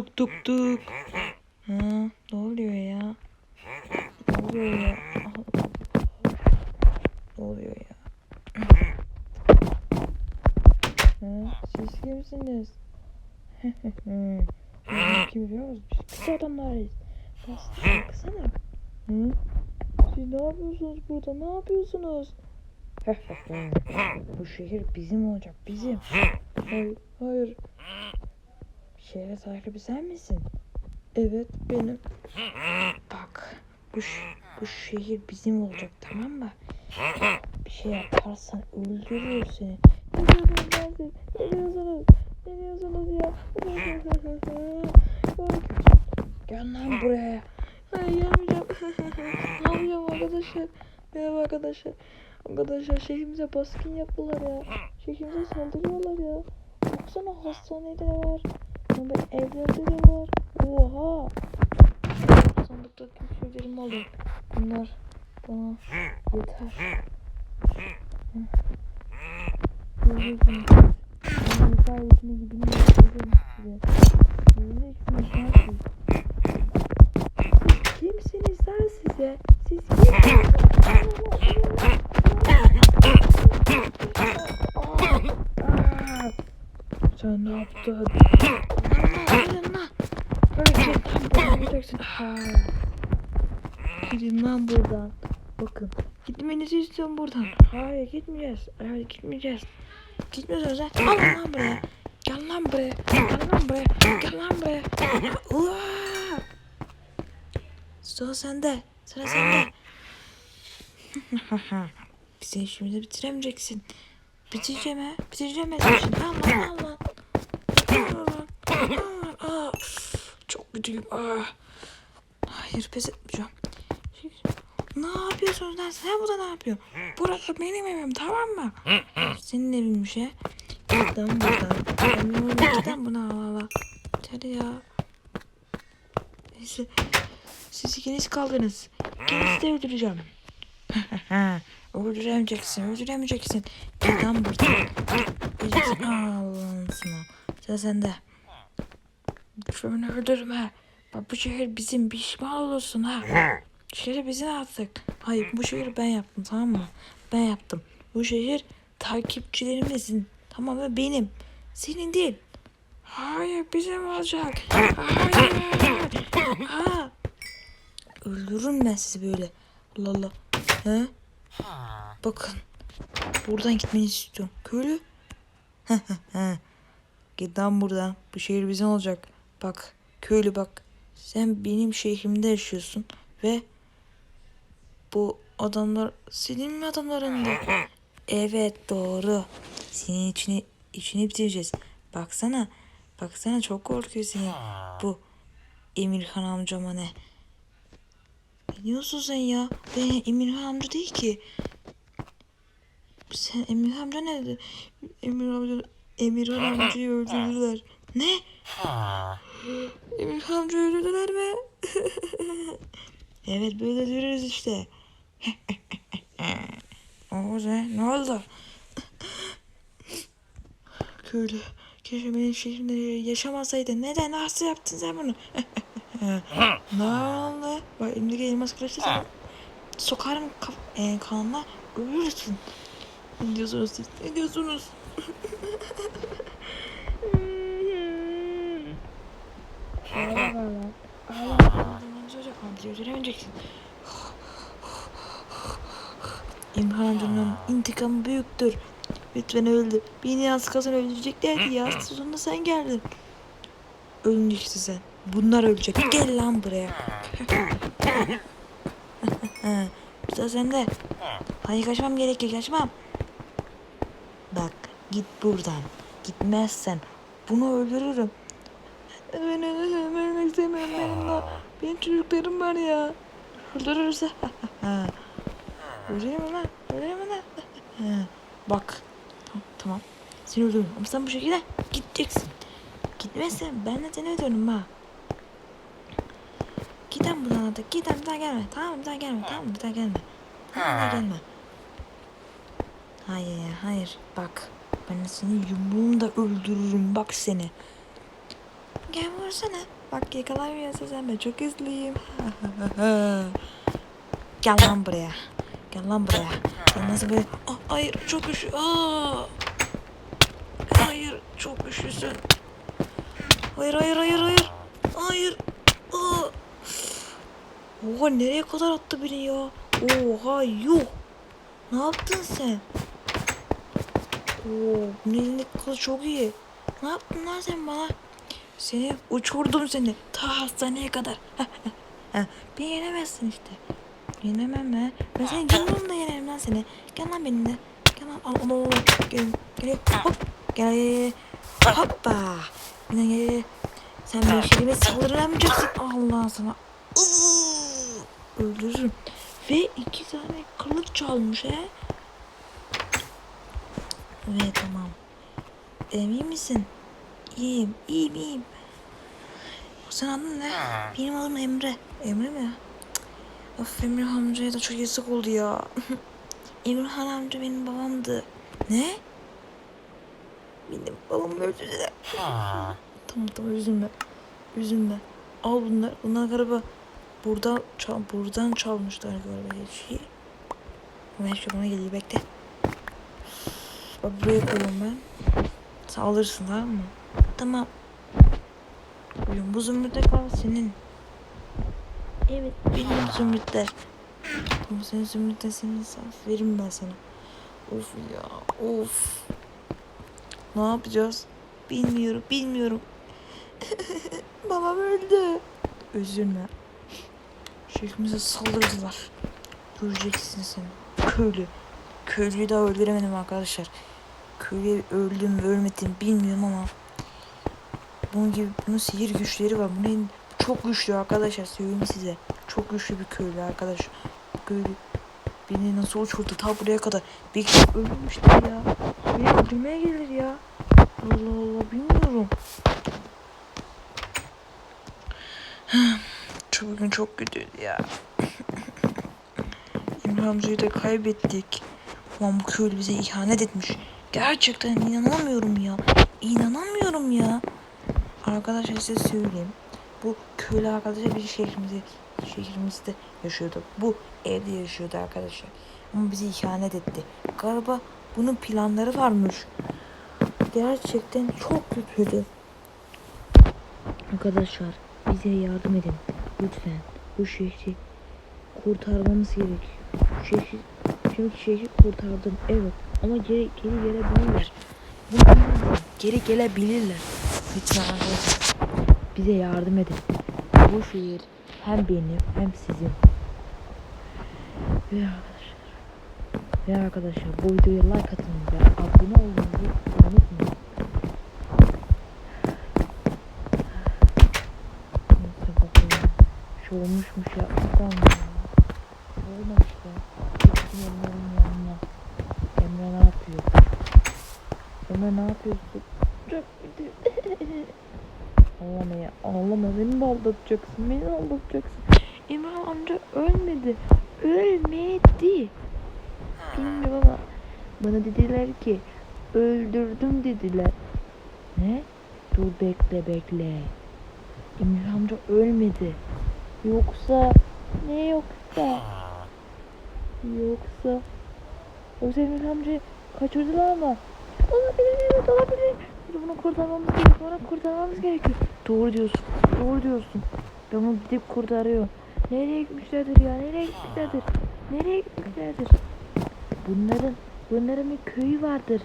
tuk tuk tuk. Ha, ne oluyor ya? Ne oluyor ya? Ne oluyor ya? Ha, siz kimsiniz? Kim biliyor musunuz? Biz kız adamlarıyız. Bastı baksana. Hı? Siz ne yapıyorsunuz burada? Ne yapıyorsunuz? Bu şehir bizim olacak, bizim. Hayır, hayır. Şehre sahibi sen misin? Evet, benim. Bak, bu, bu şehir bizim olacak, tamam mı? Bir şey yaparsan öldürür seni. Ne diyorsunuz? Ne diyorsunuz ya? Gel lan buraya. Hayır gelmeyeceğim. ne yapacağım arkadaşlar? Merhaba arkadaşlar. Arkadaşlar şehrimize baskın yaptılar ya. Şehrimize saldırıyorlar ya. Baksana hastanede var. Sonra evlerde de var. Oha. Sandıktaki şeylerimi alayım. Bunlar bana yeter. Görüyorsunuz. Ben yeter içine gidin göstereceğim size. Kimsiniz lan size? Siz kimsiniz? Sen ne yaptın? Lan buradan. Bakın. Gitmenizi istiyorum buradan. Hayır gitmeyeceğiz. Hayır gitmeyeceğiz. Gitmiyorsunuz lan. Alın lan buraya. Gel lan buraya. Gel lan buraya. Gel lan buraya. Sıra sende. Sıra sende. Bizi işimizi bitiremeyeceksin. Bitireceğim ha. Bitireceğim ben. Allah Allah. Allah. Aa, çok kötüyüm. Aa. Hayır pes etmeyeceğim. Ne yapıyorsunuz lan? Sen burada ne yapıyorsun? Burası benim evim tamam mı? Senin evinmiş he. Git lan buradan. Ben giden buna Allah. Hadi ya. Neyse. Siz ikiniz kaldınız. İkinizi de öldüreceğim. öldüremeyeceksin, öldüremeyeceksin. Lan buradan. Öleceksin. Allah'ın sana. Sıra sende. Lütfen öldürme. Bak bu şehir bizim pişman olursun ha. Şehri bizim artık. Hayır bu şehri ben yaptım tamam mı? Ben yaptım. Bu şehir takipçilerimizin. Tamam mı? Benim. Senin değil. Hayır bizim olacak. Hayır. Ha. Öldürürüm ben sizi böyle. Allah Allah. He? Bakın. Buradan gitmenizi istiyorum. Köylü. Git lan buradan. Bu şehir bizim olacak. Bak. Köylü bak. Sen benim şehrimde yaşıyorsun. Ve bu adamlar senin mi adamların da? Evet doğru. Senin içini içini bitireceğiz. Baksana. Baksana çok korkuyor seni. Bu Emirhan amcama ne? Diyorsun sen ya? Ben Emirhan amca değil ki. Sen Emirhan amca ne dedi? Emirhan amca Emirhan amcayı öldürdüler. Ne? Emirhan amcayı öldürdüler mi? evet böyle öldürürüz işte. o ne? Ne oldu? Köylü. Keşke benim şehrimde yaşamasaydın. Neden? Nasıl yaptın sen bunu? ne oldu? Bak elimdeki elmas kılıçla sana sokarım kaf e, kanına ölürsün. Ne diyorsunuz siz? Ne diyorsunuz? İmhan amcanın intikamı büyüktür. Lütfen öldü. Beni az kalsın öldüreceklerdi ya. Sonunda sen geldin. Ölmüştü sen. Bunlar ölecek. Gel lan buraya. Sıra sende. Hayır kaçmam gerekiyor. Kaçmam. Bak git buradan. Gitmezsen bunu öldürürüm. Ben ölmek istemiyorum benim. Benim çocuklarım var ya. Öldürürse. Öldüreyim mi lan? Öldüreyim mi lan? Bak. Tamam, tamam. Seni öldürürüm. Ama sen bu şekilde gideceksin. Gitmezsen ben de seni öldürürüm ha. Giden buradan da. Giden bir daha gelme. Tamam bir daha gelme. Tamam bir daha gelme. Tamam bir daha gelme. Hayır hayır. Bak. Ben seni yumruğumda öldürürüm. Bak seni. Gel vursana. Bak yakalamıyorsa sen ben çok hızlıyım. Gel lan buraya. Gel lan buraya. Sen nasıl böyle... Ah, hayır çok üşü... Aa! Hayır çok üşüsün. Hayır hayır hayır hayır. Hayır. Aa! Oha nereye kadar attı beni ya? Oha yuh. Ne yaptın sen? Oo, bunun elindeki kız çok iyi. Ne yaptın lan sen bana? Seni uçurdum seni. Ta hastaneye kadar. Beni yenemezsin işte. Yenemem mi? Ben seni yumruğumda yenerim lan seni. Gel lan benimle. Gel lan. Al al al. Gel. Gel. Hop. Gel. Hoppa. Yine gel. Sen benim şerime saldıramayacaksın. Allah sana. Öldürürüm. Ve iki tane kılıç çalmış he. Evet tamam. Emin misin? İyiyim, iyiyim, iyiyim. Sen adın ne? Benim adım Emre. Emre mi? Of Emre amcaya da çok yazık oldu ya. Emirhan amca benim babamdı. Ne? Benim babam öldürdüler. tamam tamam üzülme. Üzülme. Al bunlar. Bunlar galiba buradan çal, buradan çalmışlar galiba şeyi. Ben şu bana geliyor bekle. Bak buraya koyuyorum ben. Sen alırsın tamam mı? Tamam. Bugün bu zümrütte kal senin. Evet benim zümrütler. Senin sen. Veririm ben sana. Of ya of. Ne yapacağız? Bilmiyorum bilmiyorum. Babam öldü. Üzülme. Şehrimize saldırdılar. Göreceksin sen. Köylü. Köylüyü daha öldüremedim arkadaşlar. Köylüye öldüm ölmedim bilmiyorum ama bunun gibi bunun sihir güçleri var. Bunun çok güçlü arkadaşlar söyleyeyim size. Çok güçlü bir köylü arkadaş. Köylü beni nasıl uçurdu ta buraya kadar. De ölmemiştir ya. Beni öldürmeye gelir ya. Allah Allah bilmiyorum. Çok bugün çok kötüydü ya. İmran amcayı da kaybettik. Ulan bu köylü bize ihanet etmiş. Gerçekten inanamıyorum ya. İnanamıyorum ya. Arkadaşlar size söyleyeyim. Bu köylü arkadaşlar bir şehrimizde şehrimizde yaşıyordu. Bu evde yaşıyordu arkadaşlar. Ama bize ihanet etti. Galiba bunun planları varmış. Gerçekten çok kötüydü. Arkadaşlar bize yardım edin. Lütfen bu şehri kurtarmamız gerekiyor. Şehri, çünkü şehri kurtardım evet ama geri, geri gelebilirler. Bilmiyorum. Geri gelebilirler. Lütfen arkadaşlar bize yardım edin. Bu şehir hem benim hem sizin. Ve arkadaşlar ve arkadaşlar bu videoya like atın ve abone olmayı unutmayın. Neyse bakalım. Olmuşmuş ya. Tamam ya. Olmamış ya. Gittim Emre'nin yanına. Emre ne yapıyor? Emre ne yapıyorsun? Ağlama ya. Ağlama. Beni mi aldatacaksın? Beni aldatacaksın. İmran amca ölmedi. Ölmedi. Bilmiyorum ama bana dediler ki öldürdüm dediler. Ne? Dur bekle bekle. Emir amca ölmedi. Yoksa ne yoksa? Yoksa Yoksa Emir amcayı kaçırdılar mı? Olabilir evet olabilir. Biz bunu kurtarmamız gerekiyor. Onu kurtarmamız gerekiyor. Doğru diyorsun. Doğru diyorsun. Ben onu gidip kurtarıyorum. Nereye gitmişlerdir ya? Nereye gitmişlerdir? Nereye gitmişlerdir? Bunların bunların bir köyü vardır.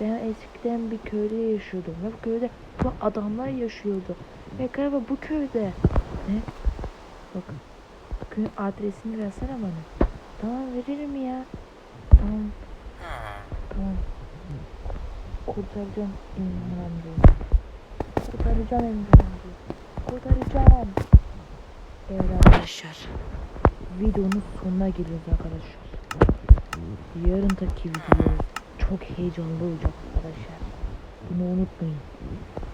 Ben eskiden bir köyde yaşıyordum. Ve bu köyde bu adamlar yaşıyordu. Ve galiba bu köyde. Ne? Bakın. Köyün adresini versene bana. Tamam veririm ya. Tamam. Kurtaracağım İmran amcayı. Kurtaracağım İmran amcayı. Kurtaracağım. Evet arkadaşlar. Videonun sonuna geliyoruz arkadaşlar. Yarın taki video çok heyecanlı olacak arkadaşlar. Bunu unutmayın.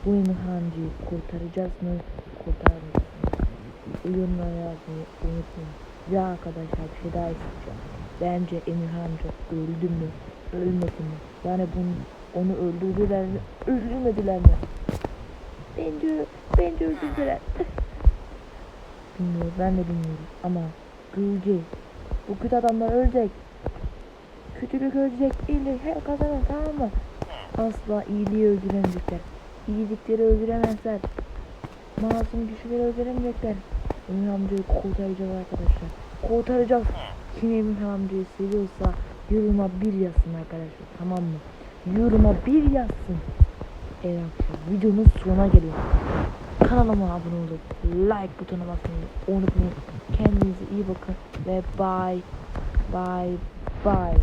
Bu İmrancıyı kurtaracağız mı? Kurtarmayacağız mı? Yorumlara yazmayı unutmayın. Ve arkadaşlar bir şey daha isteyeceğim. Bence Emirhan amca öldü mü? Ölmedi mi? Yani bunu, onu öldürdüler mi? Öldürmediler mi? Bence, bence öldürdüler. Bilmiyorum ben de bilmiyorum ama göreceğiz. Bu kötü adamlar ölecek. Kötülük ölecek, iyilik hep kazanır tamam mı? Asla iyiliği öldüremeyecekler. İyilikleri öldüremezler. Masum kişileri öldüremeyecekler. Emin amcayı kurtaracağız arkadaşlar. Kurtaracağız. Kim Emin amcayı seviyorsa yoruma bir yazsın arkadaşlar tamam mı? Yoruma bir yazsın. Evet videonun sonuna geliyorum. Kanalıma abone olup like butonuna basmayı unutmayın. Kendinize iyi bakın ve bye bye bye.